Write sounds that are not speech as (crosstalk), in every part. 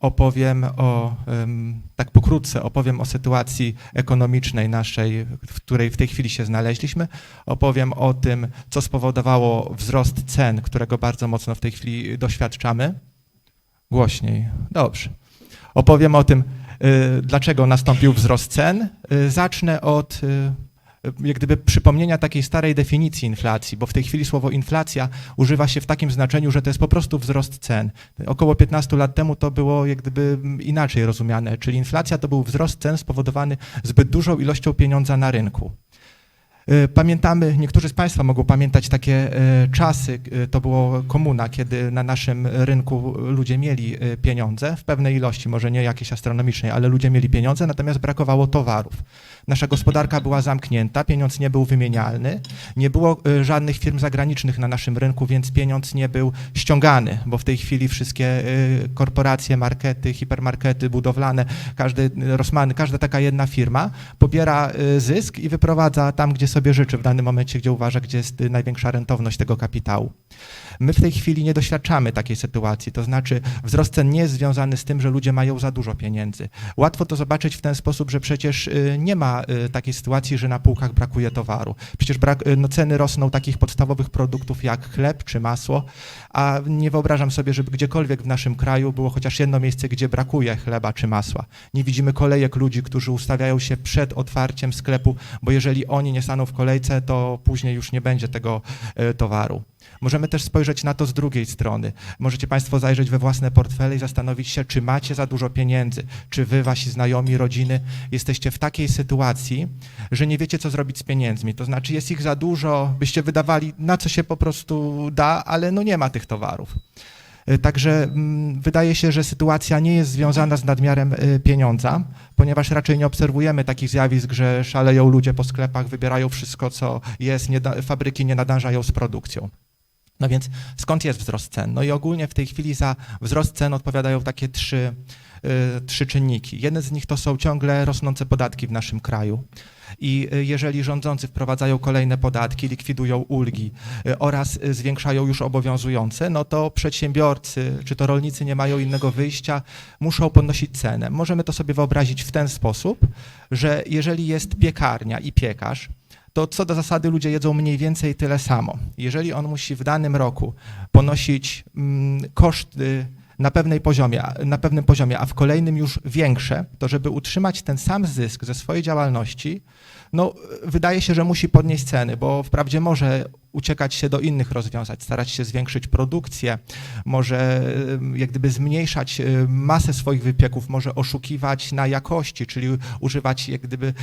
opowiem o, tak pokrótce, opowiem o sytuacji ekonomicznej naszej, w której w tej chwili się znaleźliśmy. Opowiem o tym, co spowodowało wzrost cen, którego bardzo mocno w tej chwili doświadczamy. Głośniej. Dobrze. Opowiem o tym, y, dlaczego nastąpił wzrost cen. Y, Zacznę od y, jak gdyby przypomnienia takiej starej definicji inflacji, bo w tej chwili słowo inflacja używa się w takim znaczeniu, że to jest po prostu wzrost cen. Około 15 lat temu to było jak gdyby inaczej rozumiane, czyli inflacja to był wzrost cen spowodowany zbyt dużą ilością pieniądza na rynku. Y, Pamiętamy, niektórzy z Państwa mogą pamiętać takie y, czasy, y, to było komuna, kiedy na naszym rynku ludzie mieli pieniądze w pewnej ilości, może nie jakiejś astronomicznej, ale ludzie mieli pieniądze, natomiast brakowało towarów. Nasza gospodarka była zamknięta, pieniądz nie był wymienialny, nie było żadnych firm zagranicznych na naszym rynku, więc pieniądz nie był ściągany, bo w tej chwili wszystkie korporacje, markety, hipermarkety budowlane, każdy y, Rossmany, każda taka jedna firma pobiera zysk i wyprowadza tam, gdzie sobie życzy, w danym momencie, gdzie uważa, gdzie jest y, największa rentowność tego kapitału. My w tej chwili nie doświadczamy takiej sytuacji, to znaczy wzrost cen nie jest związany z tym, że ludzie mają za dużo pieniędzy. Łatwo to zobaczyć w ten sposób, że przecież y, nie ma y, takiej sytuacji, że na półkach brakuje towaru. Przecież brak, no, ceny rosną takich podstawowych produktów jak chleb czy masło, a nie wyobrażam sobie, żeby gdziekolwiek w naszym kraju było chociaż jedno miejsce, gdzie brakuje chleba czy masła. Nie widzimy kolejek ludzi, którzy ustawiają się przed otwarciem sklepu, bo jeżeli oni nie staną w kolejce, to później już nie będzie tego y, towaru. Możemy też spojrzeć na to z drugiej strony. Możecie Państwo zajrzeć we własne portfele i zastanowić się, czy macie za dużo pieniędzy, czy Wy, Wasi znajomi, rodziny jesteście w takiej sytuacji, że nie wiecie, co zrobić z pieniędzmi. To znaczy jest ich za dużo, byście wydawali na co się po prostu da, ale no nie ma tych towarów. Y, Także mm, wydaje się, że sytuacja nie jest związana z nadmiarem y, pieniądza, ponieważ raczej nie obserwujemy takich zjawisk, że szaleją ludzie po sklepach, wybierają wszystko, co jest, nie da, fabryki nie nadążają z produkcją. No więc skąd jest wzrost cen? No i ogólnie w tej chwili za wzrost cen odpowiadają takie trzy, y, trzy czynniki. Jeden z nich to są ciągle rosnące podatki w naszym kraju. I y, jeżeli rządzący wprowadzają kolejne podatki, likwidują ulgi y, oraz y, zwiększają już obowiązujące, no to przedsiębiorcy czy to rolnicy nie mają innego wyjścia, muszą podnosić cenę. Możemy to sobie wyobrazić w ten sposób, że jeżeli jest piekarnia i piekarz, to co do zasady ludzie jedzą mniej więcej tyle samo. Jeżeli on musi w danym roku ponosić mm, koszty na, pewnej poziomie, na pewnym poziomie, a w kolejnym już większe, to żeby utrzymać ten sam zysk ze swojej działalności, no wydaje się, że musi podnieść ceny, bo wprawdzie może uciekać się do innych rozwiązań, starać się zwiększyć produkcję, może jak gdyby zmniejszać masę swoich wypieków, może oszukiwać na jakości, czyli używać jak gdyby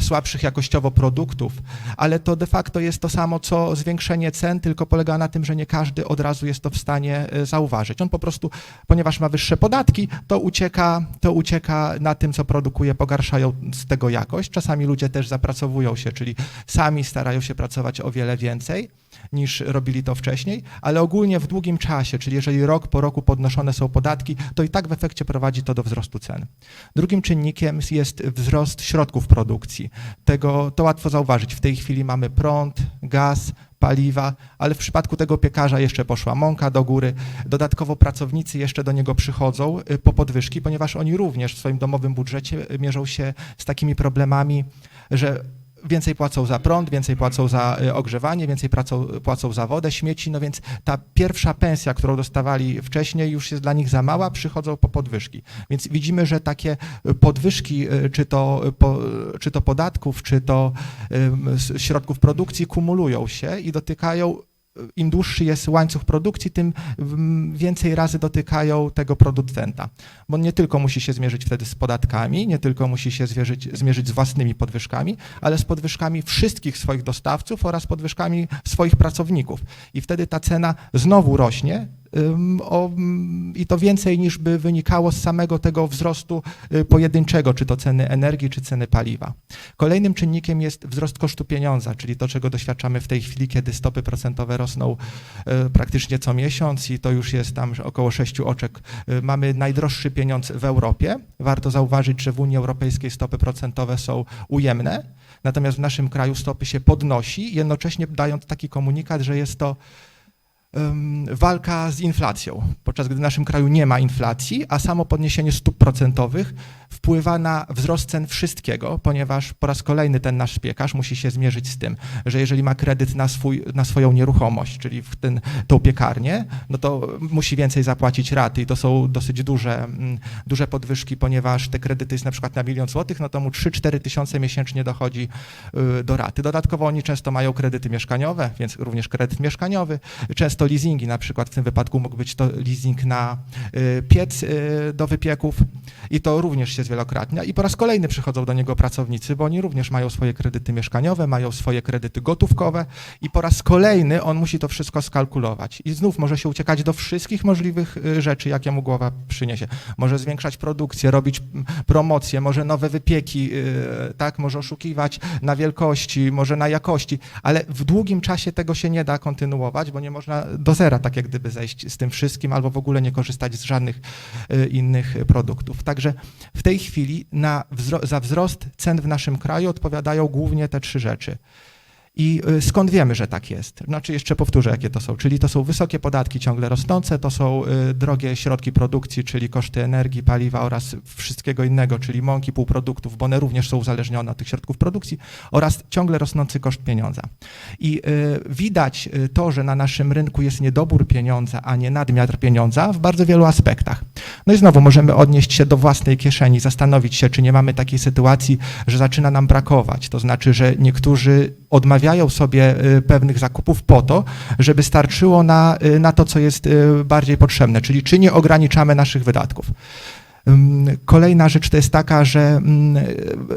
słabszych jakościowo produktów, ale to de facto jest to samo, co zwiększenie cen, tylko polega na tym, że nie każdy od razu jest to w stanie y, zauważyć. On po prostu, ponieważ ma wyższe podatki, to ucieka, to ucieka na tym, co produkuje, pogarszają z tego jakość. Czasami ludzie też zapracowują się, czyli sami starają się pracować o wiele więcej niż robili to wcześniej, ale ogólnie w długim czasie, czyli jeżeli rok po roku podnoszone są podatki, to i tak w efekcie prowadzi to do wzrostu cen. Drugim czynnikiem jest wzrost środków produkcji. Tego, to łatwo zauważyć. W tej chwili mamy prąd, gaz, paliwa, ale w przypadku tego piekarza jeszcze poszła mąka do góry. Dodatkowo pracownicy jeszcze do niego przychodzą y, po podwyżki, ponieważ oni również w swoim domowym budżecie y, mierzą się z takimi problemami, że więcej płacą za prąd, więcej płacą za y, ogrzewanie, więcej płacą, płacą za wodę, śmieci, no więc ta pierwsza pensja, którą dostawali wcześniej już jest dla nich za mała, przychodzą po podwyżki. Więc widzimy, że takie y, podwyżki, y, czy to, po, czy to podatków, czy to środków produkcji kumulują się i dotykają im dłuższy jest łańcuch produkcji, tym mm, więcej razy dotykają tego producenta. Bo nie tylko musi się zmierzyć wtedy z podatkami, nie tylko musi się zmierzyć, zmierzyć z własnymi podwyżkami, ale z podwyżkami wszystkich swoich dostawców oraz podwyżkami swoich pracowników. I wtedy ta cena znowu rośnie. O, I to więcej niż by wynikało z samego tego wzrostu y, pojedynczego, czy to ceny energii, czy ceny paliwa. Kolejnym czynnikiem jest wzrost kosztu pieniądza, czyli to, czego doświadczamy w tej chwili, kiedy stopy procentowe rosną e, praktycznie co miesiąc i to już jest tam około sześciu oczek. E, Mamy najdroższy pieniądz w Europie. Warto zauważyć, że w Unii Europejskiej stopy procentowe są ujemne, natomiast w naszym kraju stopy się podnosi, jednocześnie dając taki komunikat, że jest to walka z inflacją, podczas gdy w naszym kraju nie ma inflacji, a samo podniesienie stóp procentowych wpływa na wzrost cen wszystkiego, ponieważ po raz kolejny ten nasz piekarz musi się zmierzyć z tym, że jeżeli ma kredyt na, swój, na swoją nieruchomość, czyli w ten, tą piekarnię, no to musi więcej zapłacić raty i to są dosyć duże, mm, duże podwyżki, ponieważ te kredyty jest na przykład na milion złotych, no to mu 3-4 tysiące miesięcznie dochodzi y, do raty. Dodatkowo oni często mają kredyty mieszkaniowe, więc również kredyt mieszkaniowy, często leasingi, na przykład w tym wypadku mógł być to leasing na y, piec y, do wypieków i to również się zwielokrotnia i po raz kolejny przychodzą do niego pracownicy, bo oni również mają swoje kredyty mieszkaniowe, mają swoje kredyty gotówkowe i po raz kolejny on musi to wszystko skalkulować i znów może się uciekać do wszystkich możliwych y, rzeczy, jakie mu głowa przyniesie. Może zwiększać produkcję, robić promocje, może nowe wypieki, y, tak, może oszukiwać na wielkości, może na jakości, ale w długim czasie tego się nie da kontynuować, bo nie można do zera tak jak gdyby zejść z tym wszystkim albo w ogóle nie korzystać z żadnych y, innych produktów. Także w tej chwili na wzro- za wzrost cen w naszym kraju odpowiadają głównie te trzy rzeczy. I y, skąd wiemy, że tak jest? Znaczy jeszcze powtórzę, jakie to są. Czyli to są wysokie podatki ciągle rosnące, to są y, drogie środki produkcji, czyli koszty energii, paliwa oraz wszystkiego innego, czyli mąki, półproduktów, bo one również są uzależnione od tych środków produkcji oraz ciągle rosnący koszt pieniądza. I y, widać to, że na naszym rynku jest niedobór pieniądza, a nie nadmiar pieniądza w bardzo wielu aspektach. No i znowu możemy odnieść się do własnej kieszeni, zastanowić się, czy nie mamy takiej sytuacji, że zaczyna nam brakować. To znaczy, że niektórzy odmawiają sobie y, pewnych zakupów po to, żeby starczyło na, y, na to, co jest y, bardziej potrzebne, czyli czy nie ograniczamy naszych wydatków. Kolejna rzecz to jest taka, że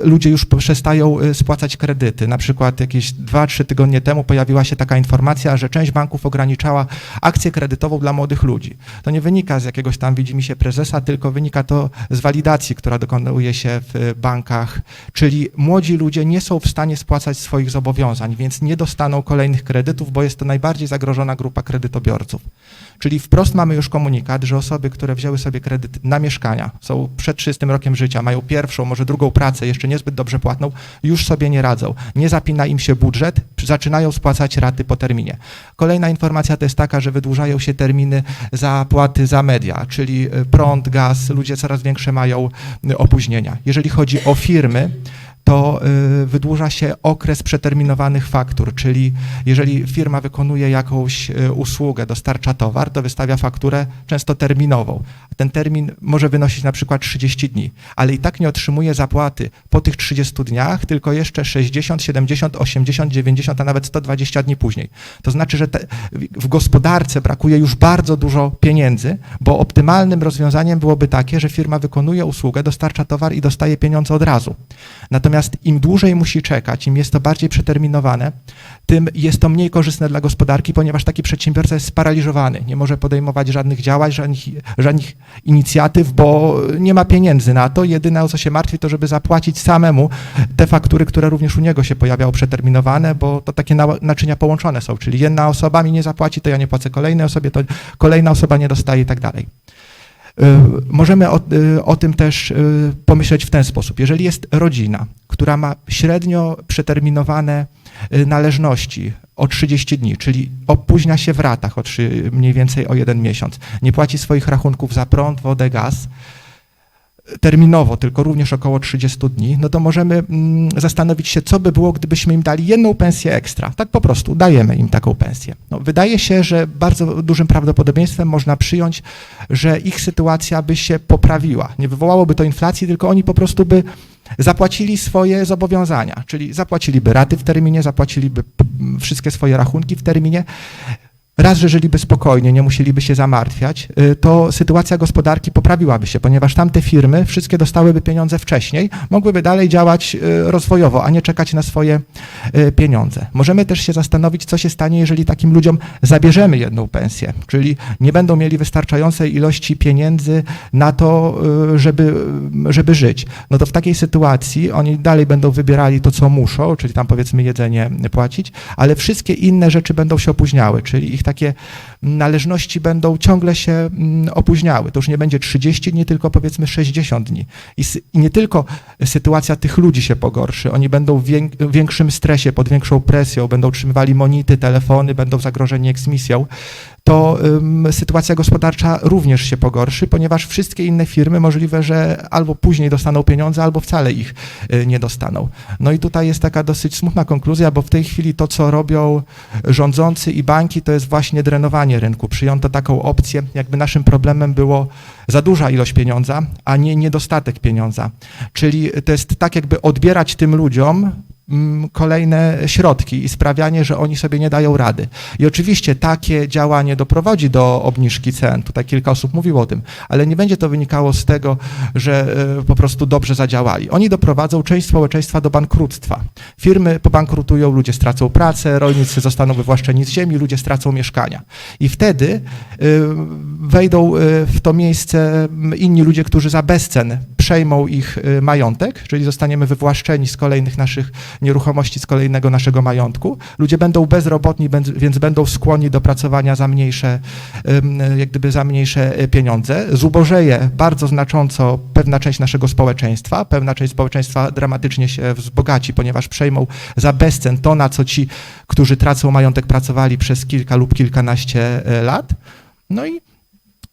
ludzie już przestają y, spłacać kredyty. Na przykład jakieś 2-3 tygodnie temu pojawiła się taka informacja, że część banków ograniczała akcję kredytową dla młodych ludzi. To nie wynika z jakiegoś tam widzimisię prezesa, tylko wynika to z walidacji, która dokonuje się w bankach, czyli młodzi ludzie nie są w stanie spłacać swoich zobowiązań, więc nie dostaną kolejnych kredytów, bo jest to najbardziej zagrożona grupa kredytobiorców. Czyli wprost mamy już komunikat, że osoby, które wzięły sobie kredyt na mieszkania, są przed 30 rokiem życia, mają pierwszą, może drugą pracę, jeszcze niezbyt dobrze płatną, już sobie nie radzą. Nie zapina im się budżet, zaczynają spłacać raty po terminie. Kolejna informacja to jest taka, że wydłużają się terminy zapłaty za media, czyli y, prąd, gaz, ludzie coraz większe mają y, opóźnienia. Jeżeli chodzi o firmy, to y, wydłuża się okres przeterminowanych faktur, czyli jeżeli firma wykonuje jakąś y, usługę, dostarcza towar, to wystawia fakturę często terminową. Ten termin może wynosić na przykład 30 dni, ale i tak nie otrzymuje zapłaty po tych 30 dniach, tylko jeszcze 60, 70, 80, 90, a nawet 120 dni później. To znaczy, że te, w gospodarce brakuje już bardzo dużo pieniędzy, bo optymalnym rozwiązaniem byłoby takie, że firma wykonuje usługę, dostarcza towar i dostaje pieniądze od razu. Natomiast im dłużej musi czekać, im jest to bardziej przeterminowane, tym jest to mniej korzystne dla gospodarki, ponieważ taki przedsiębiorca jest sparaliżowany, nie może podejmować żadnych działań, żadnych, żadnych inicjatyw, bo nie ma pieniędzy na to. Jedyne o co się martwi, to żeby zapłacić samemu te faktury, które również u niego się pojawiają przeterminowane, bo to takie na- naczynia połączone są, czyli jedna osoba mi nie zapłaci, to ja nie płacę kolejnej osobie, to kolejna osoba nie dostaje i tak dalej. Y, Możemy o, y, o tym też y, pomyśleć w ten sposób. Jeżeli jest rodzina, która ma średnio przeterminowane należności o 30 dni, czyli opóźnia się w ratach o trzy, mniej więcej o jeden miesiąc, nie płaci swoich rachunków za prąd, wodę, gaz, terminowo, tylko również około 30 dni, no to możemy mm, zastanowić się, co by było, gdybyśmy im dali jedną pensję ekstra. Tak po prostu dajemy im taką pensję. No, wydaje się, że bardzo dużym prawdopodobieństwem można przyjąć, że ich sytuacja by się poprawiła. Nie wywołałoby to inflacji, tylko oni po prostu by zapłacili swoje zobowiązania, czyli zapłaciliby raty w terminie, zapłaciliby p- m, wszystkie swoje rachunki w terminie. Raz, że żyliby spokojnie, nie musieliby się zamartwiać, y, to sytuacja gospodarki poprawiłaby się, ponieważ tamte firmy wszystkie dostałyby pieniądze wcześniej, mogłyby dalej działać y, rozwojowo, a nie czekać na swoje y, pieniądze. Możemy też się zastanowić, co się stanie, jeżeli takim ludziom zabierzemy jedną pensję, czyli nie będą mieli wystarczającej ilości pieniędzy na to, żeby, żeby żyć. No to w takiej sytuacji oni dalej będą wybierali to, co muszą, czyli tam powiedzmy jedzenie płacić, ale wszystkie inne rzeczy będą się opóźniały, czyli ich takie należności będą ciągle się mm, opóźniały. To już nie będzie 30 dni, tylko powiedzmy 60 dni. I, nie tylko sytuacja tych ludzi się pogorszy, oni będą w większym stresie, pod większą presją, będą utrzymywali monity, telefony, będą zagrożeni eksmisją. To sytuacja gospodarcza również się pogorszy, ponieważ wszystkie inne firmy możliwe, że albo później dostaną pieniądze, albo wcale ich y, nie dostaną. No i tutaj jest taka dosyć smutna konkluzja, bo w tej chwili to, co robią rządzący i banki, to jest właśnie drenowanie rynku. Przyjęto taką opcję, jakby naszym problemem było za duża ilość pieniądza, a nie niedostatek pieniądza. Czyli to jest tak, jakby odbierać tym ludziom kolejne środki i sprawianie, że oni sobie nie dają rady. I oczywiście takie działanie doprowadzi do obniżki cen. Tutaj kilka osób mówiło o tym, ale nie będzie to wynikało z tego, że e, po prostu dobrze zadziałali. Oni doprowadzą część społeczeństwa do bankructwa. Firmy pobankrutują, ludzie stracą pracę, rolnicy zostaną wywłaszczeni z ziemi, ludzie stracą mieszkania. I wtedy e, wejdą e, w to miejsce m, inni ludzie, którzy za bezcen przejmą ich e, majątek, czyli zostaniemy wywłaszczeni z kolejnych naszych nieruchomości, z kolejnego naszego majątku. Ludzie będą bezrobotni, więc będą skłonni do pracowania za mniejsze, jak gdyby za mniejsze e, pieniądze. Zubożeje bardzo znacząco pewna część naszego społeczeństwa. Pewna część społeczeństwa dramatycznie się wzbogaci, ponieważ przejmą za bezcen to, na co ci, którzy tracą majątek, pracowali przez kilka lub kilkanaście e, lat. No i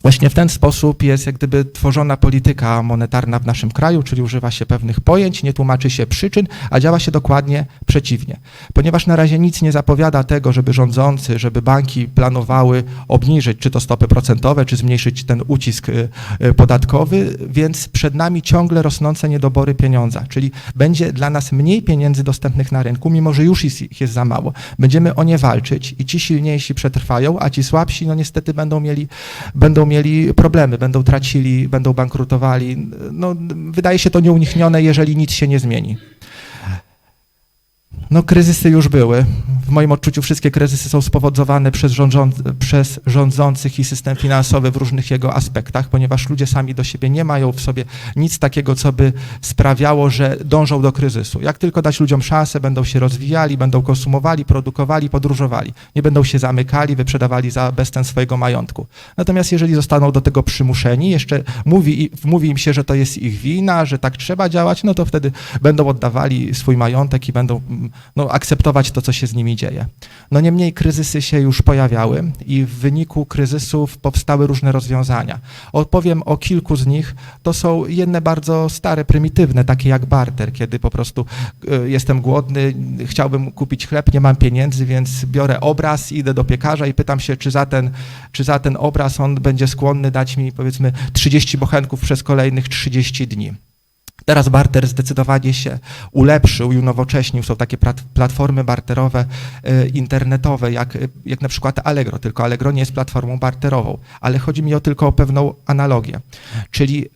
Właśnie w ten sposób jest jak gdyby tworzona polityka monetarna w naszym kraju, czyli używa się pewnych pojęć, nie tłumaczy się przyczyn, a działa się dokładnie przeciwnie. Ponieważ na razie nic nie zapowiada tego, żeby rządzący, żeby banki planowały obniżyć czy to stopy procentowe, czy zmniejszyć ten ucisk y, y, podatkowy, więc przed nami ciągle rosnące niedobory pieniądza, czyli będzie dla nas mniej pieniędzy dostępnych na rynku, mimo że już ich jest za mało. Będziemy o nie walczyć i ci silniejsi przetrwają, a ci słabsi no niestety będą mieli będą mieli problemy, będą tracili, będą bankrutowali. No, wydaje się to nieuniknione, jeżeli nic się nie zmieni. No, kryzysy już były. W moim odczuciu wszystkie kryzysy są spowodowane przez, rządząc, przez rządzących i system finansowy w różnych jego aspektach, ponieważ ludzie sami do siebie nie mają w sobie nic takiego, co by sprawiało, że dążą do kryzysu. Jak tylko dać ludziom szansę, będą się rozwijali, będą konsumowali, produkowali, podróżowali. Nie będą się zamykali, wyprzedawali za bezcen swojego majątku. Natomiast jeżeli zostaną do tego przymuszeni, jeszcze mówi, mówi im się, że to jest ich wina, że tak trzeba działać, no to wtedy będą oddawali swój majątek i będą mm, no, akceptować to, co się z nimi dzieje. No niemniej kryzysy się już pojawiały i w wyniku kryzysów powstały różne rozwiązania. Opowiem o kilku z nich. To są jedne bardzo stare, prymitywne, takie jak barter, kiedy po prostu e, jestem głodny, chciałbym kupić chleb, nie mam pieniędzy, więc biorę obraz, idę do piekarza i pytam się, czy za ten, czy za ten obraz on będzie skłonny dać mi powiedzmy 30 bochenków przez kolejnych 30 dni. Teraz barter zdecydowanie się ulepszył i unowocześnił. Są takie plat- platformy barterowe e, internetowe, jak, jak na przykład Allegro, tylko Allegro nie jest platformą barterową, ale chodzi mi o tylko o pewną analogię. Czyli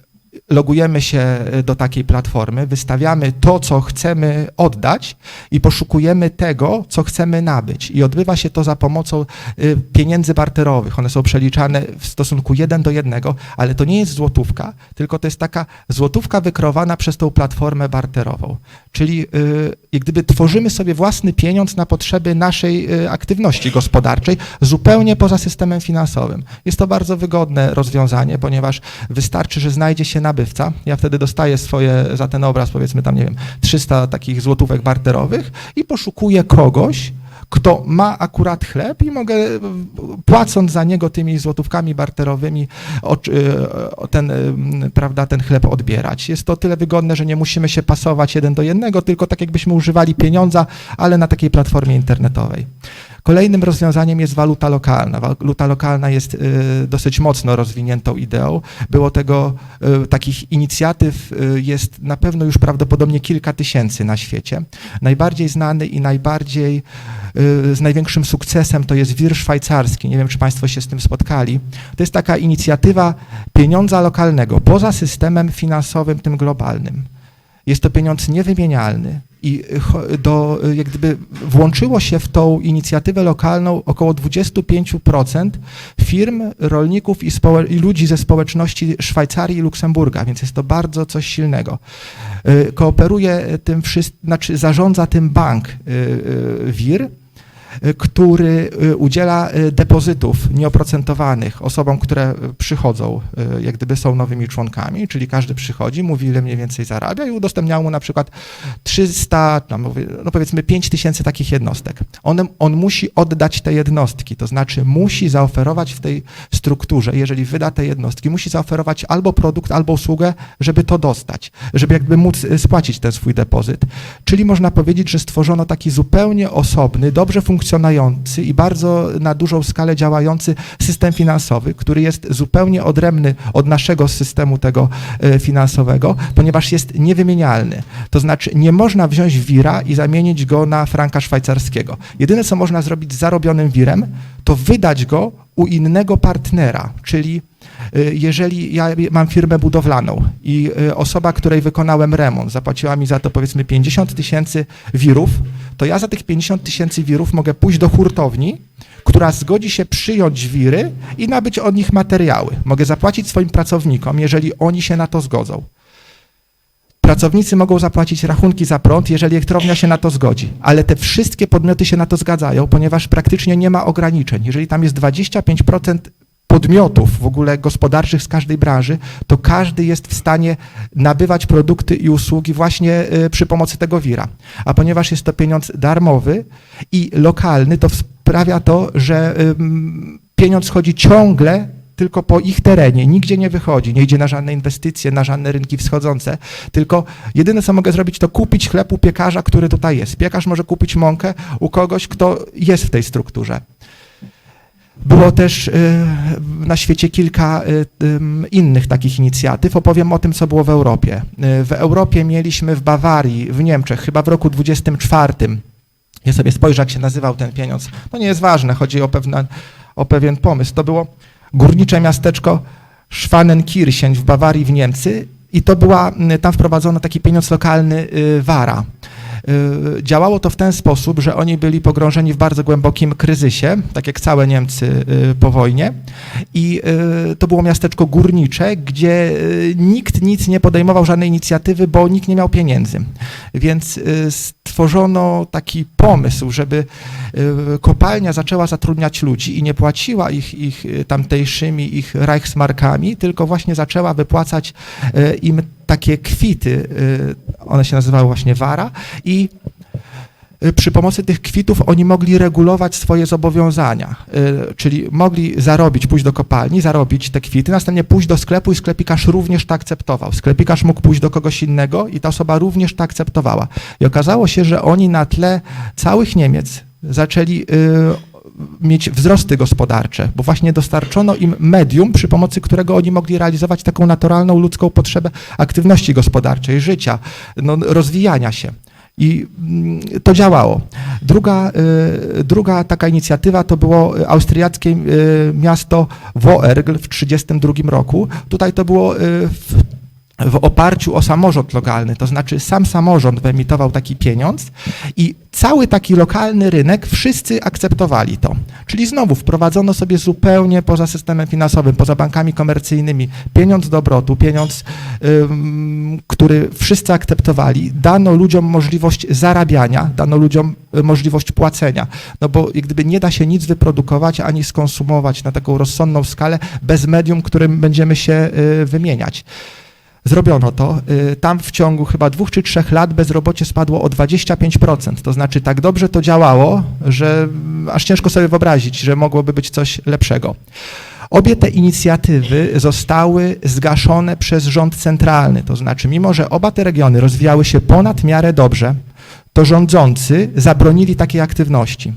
logujemy się e, do takiej platformy, wystawiamy to, co chcemy oddać i poszukujemy tego, co chcemy nabyć. I odbywa się to za pomocą y, pieniędzy barterowych. One są przeliczane w stosunku jeden do jednego, ale to nie jest złotówka, tylko to jest taka złotówka wykrowana przez tą platformę barterową. Czyli jak gdyby tworzymy sobie własny pieniądz na potrzeby naszej aktywności gospodarczej, zupełnie poza systemem finansowym. Jest to bardzo wygodne rozwiązanie, ponieważ wystarczy, że znajdzie się nabywca. Ja wtedy dostaję swoje za ten obraz, powiedzmy tam, nie wiem, 300 takich złotówek barterowych i poszukuję kogoś, kto ma akurat chleb i mogę, płacąc za niego tymi złotówkami barterowymi, ten, y, prawda, ten chleb odbierać. Jest to tyle wygodne, że nie musimy się pasować jeden do jednego, tylko tak jakbyśmy używali pieniądza, ale na takiej platformie internetowej. Kolejnym rozwiązaniem jest waluta lokalna. Waluta lokalna jest y, dosyć mocno rozwiniętą ideą. Było tego, y, takich inicjatyw y, jest na pewno już prawdopodobnie kilka tysięcy na świecie. Najbardziej znany i najbardziej z największym sukcesem to jest wir szwajcarski. Nie wiem, czy Państwo się z tym spotkali. To jest taka inicjatywa pieniądza lokalnego poza systemem finansowym, tym globalnym. Jest to pieniądz niewymienialny i do, jak gdyby włączyło się w tą inicjatywę lokalną około 25% firm, rolników i, i ludzi ze społeczności Szwajcarii i Luksemburga, więc jest to bardzo coś silnego. Y, Kooperuje tym wszystkim, znaczy zarządza tym bank y, y, WIR, który y, udziela y, depozytów nieoprocentowanych osobom, które y, przychodzą, y, jak gdyby są nowymi członkami, czyli każdy przychodzi, mówi ile mniej więcej zarabia i udostępnia mu na przykład 300, no, powiedzmy 5 tysięcy takich jednostek. On, on musi oddać te jednostki, to znaczy musi zaoferować w tej strukturze, jeżeli wyda te jednostki, musi zaoferować albo produkt, albo usługę, żeby to dostać, żeby jakby móc y, spłacić ten swój depozyt. Czyli można powiedzieć, że stworzono taki zupełnie osobny, dobrze funkcjonujący i bardzo na dużą skalę działający system finansowy, który jest zupełnie odrębny od naszego systemu tego e, finansowego, ponieważ jest niewymienialny. To znaczy nie można wziąć wira i zamienić go na franka szwajcarskiego. Jedyne, co można zrobić z zarobionym wirem, to wydać go u innego partnera, czyli jeżeli ja mam firmę budowlaną i y, osoba, której wykonałem remont, zapłaciła mi za to powiedzmy 50 tysięcy wirów, to ja za tych 50 tysięcy wirów mogę pójść do hurtowni, która zgodzi się przyjąć wiry i nabyć od nich materiały. Mogę zapłacić swoim pracownikom, jeżeli oni się na to zgodzą. Pracownicy mogą zapłacić rachunki za prąd, jeżeli elektrownia się na to zgodzi, ale te wszystkie podmioty się na to zgadzają, ponieważ praktycznie nie ma ograniczeń. Jeżeli tam jest 25% podmiotów w ogóle gospodarczych z każdej branży, to każdy jest w stanie nabywać produkty i usługi właśnie y, przy pomocy tego wira. A ponieważ jest to pieniądz darmowy i lokalny, to sprawia to, że pieniądz chodzi ciągle tylko po ich terenie, nigdzie nie wychodzi, nie idzie na żadne inwestycje, na żadne rynki wschodzące, tylko jedyne co mogę zrobić to kupić chleb u piekarza, który tutaj jest. Piekarz może kupić mąkę u kogoś, kto jest w tej strukturze. Było też y, na świecie kilka ym, innych takich inicjatyw. Opowiem o tym, co było w Europie. Y, W Europie mieliśmy w Bawarii, w Niemczech, chyba w roku 24. Ja sobie spojrzę, jak się nazywał ten pieniądz. To nie jest ważne, chodzi o, pewne, o pewien pomysł. To było górnicze miasteczko Schwanenkirchen w Bawarii w Niemcy i to była, tam wprowadzono taki pieniądz lokalny y, Wara. Działało to w ten sposób, że oni byli pogrążeni w bardzo głębokim kryzysie, tak jak całe Niemcy y, po wojnie. I y, to było miasteczko górnicze, gdzie y, nikt nic nie podejmował, żadnej inicjatywy, bo nikt nie miał pieniędzy. Więc y, stworzono taki pomysł, żeby y, kopalnia zaczęła zatrudniać ludzi i nie płaciła ich, ich y, tamtejszymi, ich Reichsmarkami, tylko właśnie zaczęła wypłacać y, im takie kwity, y, one się nazywały właśnie wara i y, przy pomocy tych kwitów oni mogli regulować swoje zobowiązania, y, czyli mogli zarobić, pójść do kopalni, zarobić te kwity, następnie pójść do sklepu i sklepikarz również to akceptował. Sklepikarz mógł pójść do kogoś innego i ta osoba również to akceptowała. I okazało się, że oni na tle całych Niemiec zaczęli mieć wzrosty gospodarcze, bo właśnie dostarczono im medium, przy pomocy którego oni mogli realizować taką naturalną ludzką potrzebę aktywności gospodarczej, życia, no, rozwijania się. I mm, to działało. Druga, y, druga taka inicjatywa to było austriackie y, miasto Woergl w 1932 roku. Tutaj to było y, w, w oparciu o samorząd lokalny, to znaczy sam samorząd wyemitował taki pieniądz i cały taki lokalny rynek wszyscy akceptowali to. Czyli znowu wprowadzono sobie zupełnie poza systemem finansowym, poza bankami komercyjnymi pieniądz do obrotu, pieniądz, ym, który wszyscy akceptowali. Dano ludziom możliwość zarabiania, dano ludziom y, możliwość płacenia. No bo jak gdyby nie da się nic wyprodukować ani skonsumować na taką rozsądną skalę bez medium, którym będziemy się y, wymieniać. Zrobiono to. Y, Tam w ciągu chyba dwóch czy trzech lat bezrobocie spadło o 25%. To znaczy tak dobrze to działało, że aż ciężko sobie wyobrazić, że mogłoby być coś lepszego. Obie te inicjatywy zostały zgaszone przez rząd centralny. To znaczy, mimo że oba te regiony rozwijały się ponad miarę dobrze, to rządzący zabronili takiej aktywności.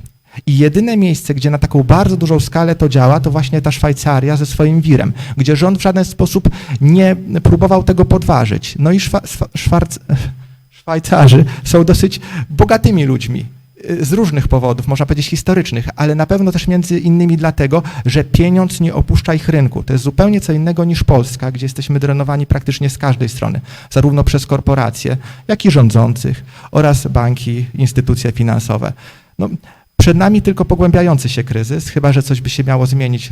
I jedyne miejsce, gdzie na taką bardzo dużą skalę to działa, to właśnie ta Szwajcaria ze swoim wirem, gdzie rząd w żaden sposób nie próbował tego podważyć. No i szwa, szwa, szwarc, (laughs) Szwajcarzy są dosyć bogatymi ludźmi y, z różnych powodów, można powiedzieć historycznych, ale na pewno też między innymi dlatego, że pieniądz nie opuszcza ich rynku. To jest zupełnie co innego niż Polska, gdzie jesteśmy drenowani praktycznie z każdej strony, zarówno przez korporacje, jak i rządzących oraz banki, instytucje finansowe. No, Przed nami tylko pogłębiający się kryzys, chyba że coś by się miało zmienić,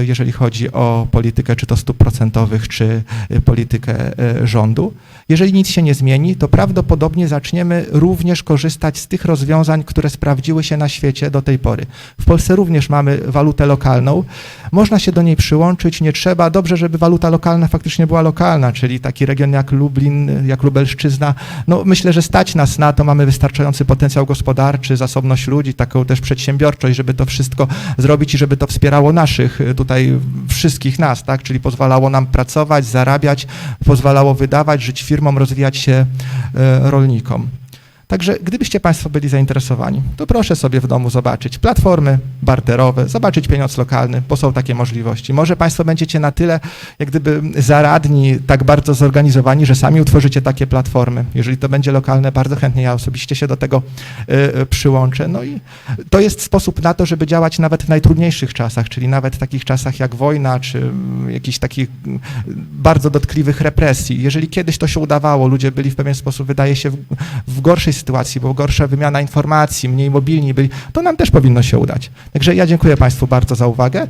y, jeżeli chodzi o politykę czy to stóp procentowych, czy y, politykę y, rządu. Jeżeli nic się nie zmieni, to prawdopodobnie zaczniemy również korzystać z tych rozwiązań, które sprawdziły się na świecie do tej pory. W Polsce również mamy walutę lokalną. Można się do niej przyłączyć, nie trzeba. Dobrze, żeby waluta lokalna faktycznie była lokalna, czyli taki region jak Lublin, jak Lubelszczyzna. No, myślę, że stać nas na to, mamy wystarczający potencjał gospodarczy, zasobność ludzi, taką też przedsiębiorczość, żeby to wszystko zrobić i żeby to wspierało naszych y, tutaj wszystkich nas, tak? Czyli pozwalało nam pracować, zarabiać, pozwalało wydawać, żyć firmom, rozwijać się y, rolnikom. Także gdybyście Państwo byli zainteresowani, to proszę sobie w domu zobaczyć platformy barterowe, zobaczyć pieniądz lokalny, bo są takie możliwości. Może Państwo będziecie na tyle jak gdyby zaradni, tak bardzo zorganizowani, że sami utworzycie takie platformy. Jeżeli to będzie lokalne, bardzo chętnie ja osobiście się do tego y, y, przyłączę. No i to jest sposób na to, żeby działać nawet w najtrudniejszych czasach, czyli nawet w takich czasach jak wojna, czy mm, jakichś takich mm, bardzo dotkliwych represji. Jeżeli kiedyś to się udawało, ludzie byli w pewien sposób, wydaje się, w, w gorszej sytuacji, bo gorsza wymiana informacji, mniej mobilni byli, to nam też powinno się udać. Także ja dziękuję Państwu bardzo za uwagę.